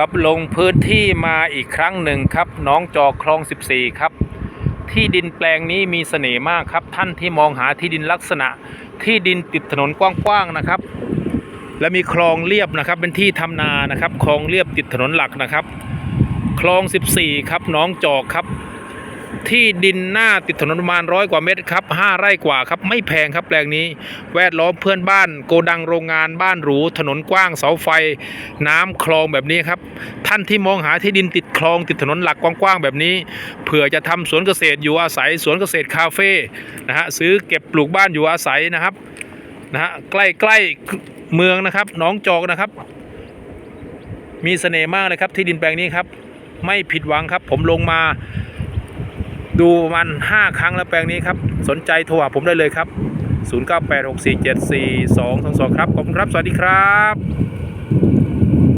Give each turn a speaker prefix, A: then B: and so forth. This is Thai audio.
A: ครับลงพื้นที่มาอีกครั้งหนึ่งครับน้องจอกคลอง 14 ครับ ที่ดินแปลงนี้มีเสน่ห์มากครับ ท่านที่มองหาที่ดินลักษณะ ที่ดินติดถนนกว้างๆนะครับ และมีคลองเรียบนะครับเป็นที่ทำนานะครับ คลองเรียบติดถนนหลักนะครับ คลอง 14 ครับน้องจอกครับ ที่ดินหน้าติดถนนประมาณร้อยกว่าเมตรครับห้าไร่กว่าครับ ไม่แพงครับแปลงนี้ แวดล้อมเพื่อนบ้าน โกดังโรงงานบ้านหรู ถนนกว้างเสาไฟ น้ำคลองแบบนี้ครับ ท่านที่มองหาที่ดินติดคลองติดถนนหลักกว้างๆแบบนี้เผื่อจะทำสวนเกษตรอยู่อาศัยสวนเกษตรคาเฟ่นะฮะซื้อเก็บปลูกบ้านอยู่อาศัยนะครับนะฮะใกล้ๆเมืองนะครับหนองจอกนะครับ มีเสน่ห์มากเลยครับที่ดินแปลงนี้ครับ ไม่ผิดหวังครับ ผมลงมา ดูประมาณ5ครั้งแล้วแปลงนี้ครับ สนใจโทรหาผมได้เลยครับ 0986474222 ครับ ขอบคุณครับ สวัสดีครับ